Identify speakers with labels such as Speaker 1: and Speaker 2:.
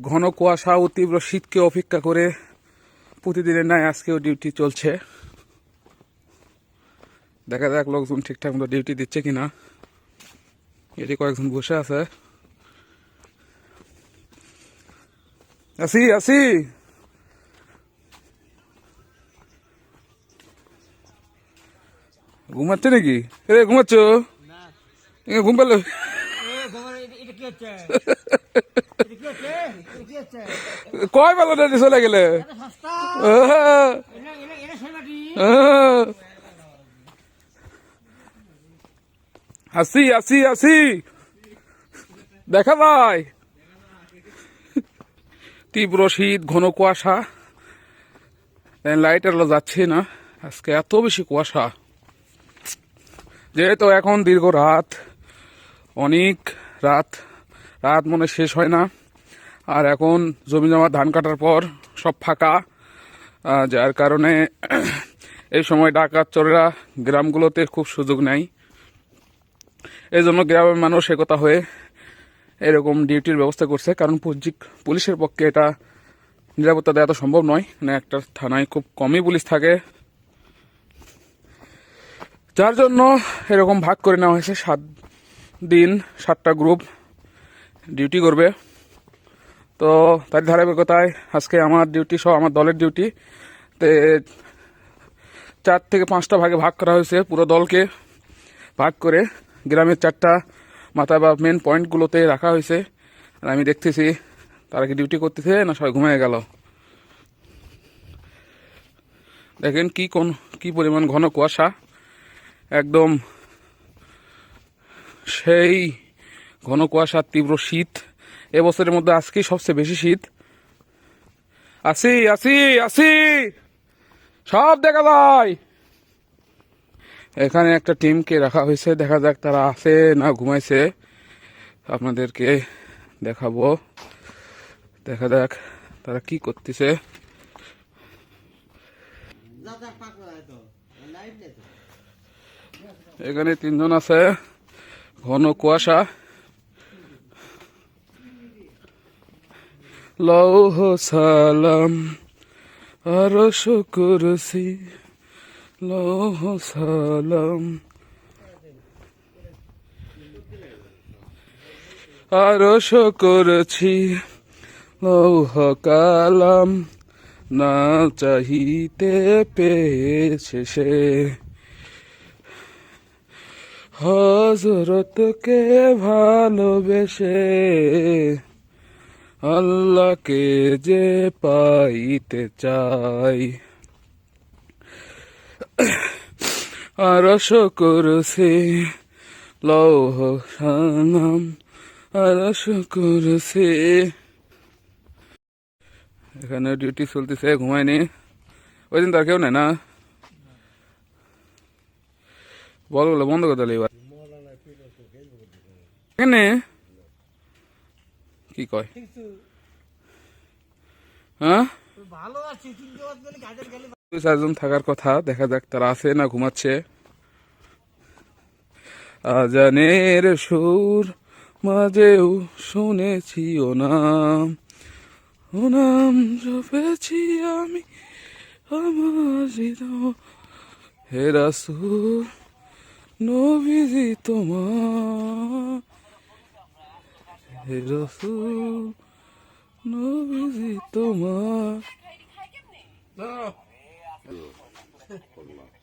Speaker 1: ঘন কুয়াশা ও তীব্র শীতকে অপেক্ষা করে প্রতিদিনের ন্যায় আজকেও ডিউটি চলছে। দেখা যাক লোকজন ঠিকঠাক মতো ডিউটি দিচ্ছে কিনা। এটি কয়েকজন বসে আছে। আসি আসি। ঘুমাচ্ছে নাকি? এ ঘুমাচ্ছ? ঘুম পেল? কয় বেলা ডেটে চলে গেলে। আসি আসি আসি। দেখা যায়। তীব্র শীত ঘন কুয়াশা। লাইট আলো যাচ্ছে না। আজকে এত বেশি কুয়াশা। যেহেতু এখন দীর্ঘ রাত অনেক রাত। রাত মনে শেষ হয় না। আর এখন জমি জমা, ধান কাটার পর সব ফাঁকা। যার কারণে এই সময় ডাকাত চোরেরা গ্রামগুলোতে খুব সুযোগ নেয় এই জন্য গ্রামের মানুষ একতা হয়ে এরকম ডিউটির ব্যবস্থা করছে, কারণ পুলিশের পক্ষে এটা নিরাপত্তা দেওয়া তো সম্ভব নয়। মানে একটা থানায় খুব কমই পুলিশ থাকে। যার জন্য এরকম ভাগ করে নেওয়া হয়েছে। সাত দিন সাতটা গ্রুপ ডিউটি করবে। তো তার ধারাবাহিকতায় আজকে আমার ডিউটি সহ আমার দলের ডিউটি তে চার থেকে পাঁচটা ভাগে ভাগ করা হয়েছে পুরো দলকে ভাগ করে। গ্রামের চারটা মাথা বা মেন পয়েন্টগুলোতে রাখা হয়েছে। আর আমি দেখতেছি তারা কি ডিউটি করতেছে না সবাই ঘুমিয়ে গেল। দেখেন কি কোন, কি পরিমাণ ঘন কুয়াশা। একদম সেই ঘন কুয়াশার তীব্র শীত এবছরের মধ্যে আজকেই সবচেয়ে বেশি শীত। আসি আসি আসি! সব দেখা যায়। এখানে একটা টিমকে রাখা হয়েছে, দেখা যাক তারা আছে না ঘুমাইছে। আপনাদেরকে দেখাবো। দেখা যাক তারা কি করতেছে। এখানে তিনজন আছে, ঘন কুয়াশা। লৌহ সালাম, আর শুকুরসি লৌহ সালাম, আরও করেছি লৌহ কালাম, না চাহিতে পেয়েছে সে। হজরতকে ভালোবেসে আল্লাহকে যে পাইতে চাই। আরস করছে লৌহ সানাম আরস করছে এখানে ডিউটি চলতেছে, ঘুমায়নি। ওই দিন তার কেউ নেই না। বল বলে, বন্ধ করে দিলে এবার। কেনে কি কয়? হ্যাঁ? চারজন থাকার কথা দেখা যাক তারা আছে না ঘুমাচ্ছে। আজানের সুর মাঝেও শুনেছি ও নাম ও নাম জপেছি আমি আমার হৃদয়। হে রাসূল নবীজি তোমার হে রসুল নবীজি তোমার।